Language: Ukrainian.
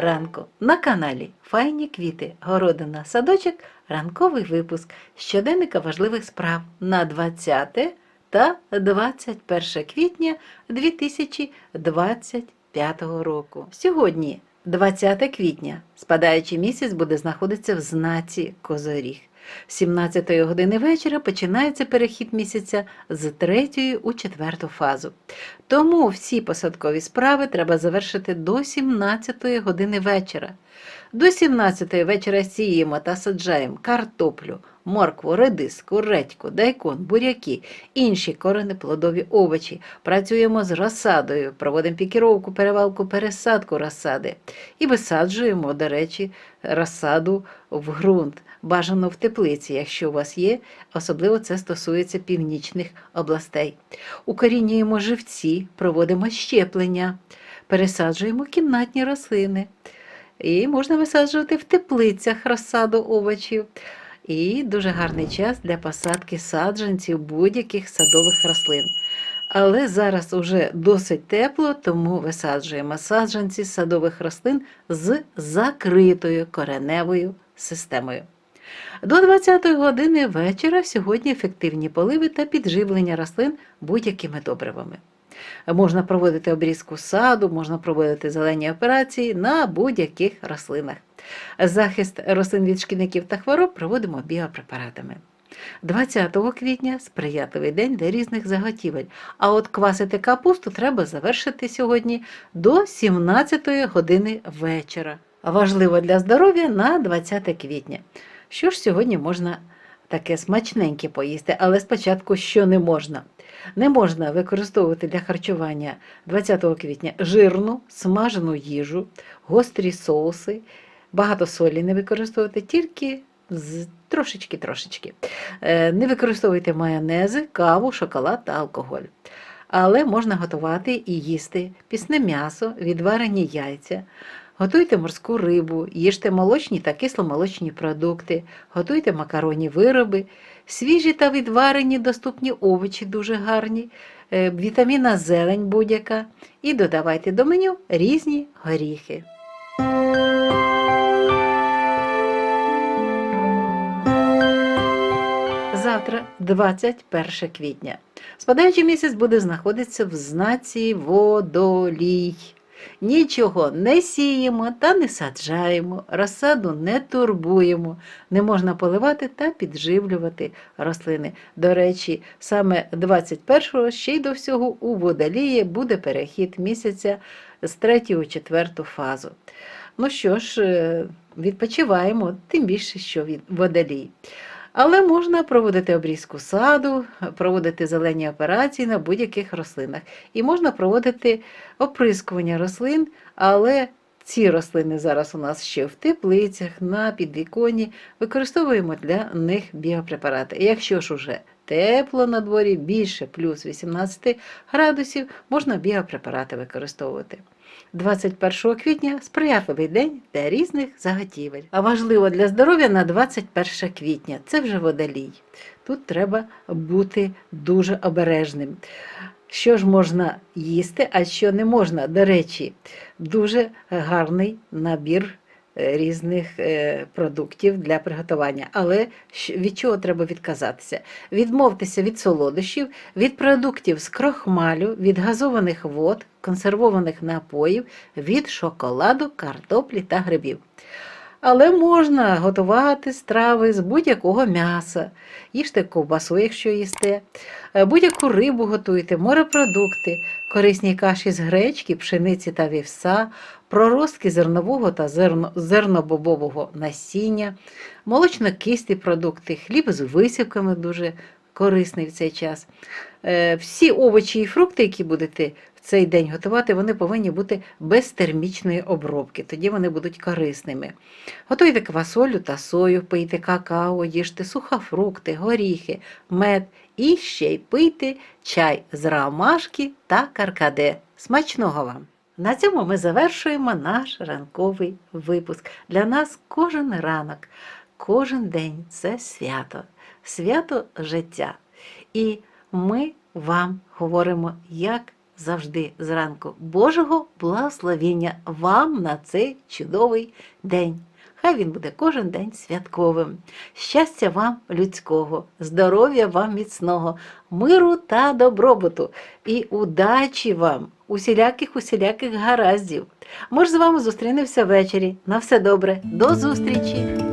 ранку на каналі Файні квіти, городина, садочок, ранковий випуск щоденника важливих справ на 20 та 21 квітня 2025 року. Сьогодні, 20 квітня, спадаючий місяць буде знаходитися в знаці Козоріг. З 17 години вечора починається перехід місяця з третьої у четверту фазу. Тому всі посадкові справи треба завершити до 17 години вечора. До 17 вечора сіємо та саджаємо картоплю, моркву, редиску, редьку, дайкон, буряки, інші коренеплодові овочі. Працюємо з розсадою, проводимо пікіровку, перевалку, пересадку розсади і висаджуємо, до речі, розсаду в ґрунт. Бажано в теплиці, якщо у вас є, особливо це стосується північних областей. Укорінюємо живці, проводимо щеплення, пересаджуємо кімнатні рослини. І можна висаджувати в теплицях розсаду овочів. І дуже гарний час для посадки саджанців будь-яких садових рослин. Але зараз уже досить тепло, тому висаджуємо саджанці садових рослин з закритою кореневою системою. До 20-ї години вечора сьогодні ефективні поливи та підживлення рослин будь-якими добривами. Можна проводити обрізку саду, можна проводити зелені операції на будь-яких рослинах. Захист рослин від шкідників та хвороб проводимо біопрепаратами. 20 квітня сприятливий день для різних заготівель. А от квасити капусту треба завершити сьогодні до 17 години вечора. Важливо для здоров'я на 20 квітня. Що ж сьогодні можна таке смачненьке поїсти, але спочатку що не можна? Не можна використовувати для харчування 20 квітня жирну, смажену їжу, гострі соуси, багато солі не використовувати, тільки трошечки-трошечки. Е, Не використовуйте майонези, каву, шоколад та алкоголь. Але можна готувати і їсти пісне м'ясо, відварені яйця. Готуйте морську рибу, їжте молочні та кисломолочні продукти, готуйте макаронні вироби, свіжі та відварені доступні овочі дуже гарні, е, вітаміна зелень будь-яка. І додавайте до меню різні горіхи. Завтра, 21 квітня. Спадаючий місяць буде знаходитися в знаці водолій. Нічого не сіємо та не саджаємо, розсаду не турбуємо, не можна поливати та підживлювати рослини. До речі, саме 21-го ще й до всього у водолії буде перехід місяця з 3 у 4 фазу. Ну що ж, е, відпочиваємо, тим більше, що від водолій. Але можна проводити обрізку саду, проводити зелені операції на будь-яких рослинах. І можна проводити оприскування рослин, але ці рослини зараз у нас ще в теплицях, на підвіконні, використовуємо для них біопрепарати. Якщо ж уже тепло на дворі, більше плюс 18 градусів, можна біопрепарати використовувати. 21 квітня сприятливий день для різних заготівель. А важливо для здоров'я на 21 квітня це вже водолій. Тут треба бути дуже обережним. Що ж можна їсти, а що не можна. До речі, дуже гарний набір е, різних е, продуктів для приготування. Але від чого треба відказатися? Відмовтеся від солодощів, від продуктів з крохмалю, від газованих вод, консервованих напоїв, від шоколаду, картоплі та грибів. Але можна готувати страви з будь-якого м'яса, їжте ковбасу, якщо їсте, Е, будь-яку рибу готуйте, морепродукти, корисні каші з гречки, пшениці та вівса, проростки зернового та зерно, зернобобового насіння, молочно-кисті продукти, хліб з висівками дуже корисний в цей час. Е, Всі овочі і фрукти, які будете в цей день готувати, вони повинні бути без термічної обробки, тоді вони будуть корисними. Готуйте квасолю та сою, пийте какао, їжте сухофрукти, горіхи, мед і ще й пийте чай з ромашки та каркаде. Смачного вам! На цьому ми завершуємо наш ранковий випуск. Для нас кожен ранок, кожен день це свято, свято життя. І ми вам говоримо, як завжди зранку. Божого благословіння вам на цей чудовий день. Хай він буде кожен день святковим. Щастя вам людського, здоров'я вам міцного, миру та добробуту і удачі вам, усіляких усіляких гараздів. Ми ж з вами зустрінемося ввечері. На все добре, до зустрічі!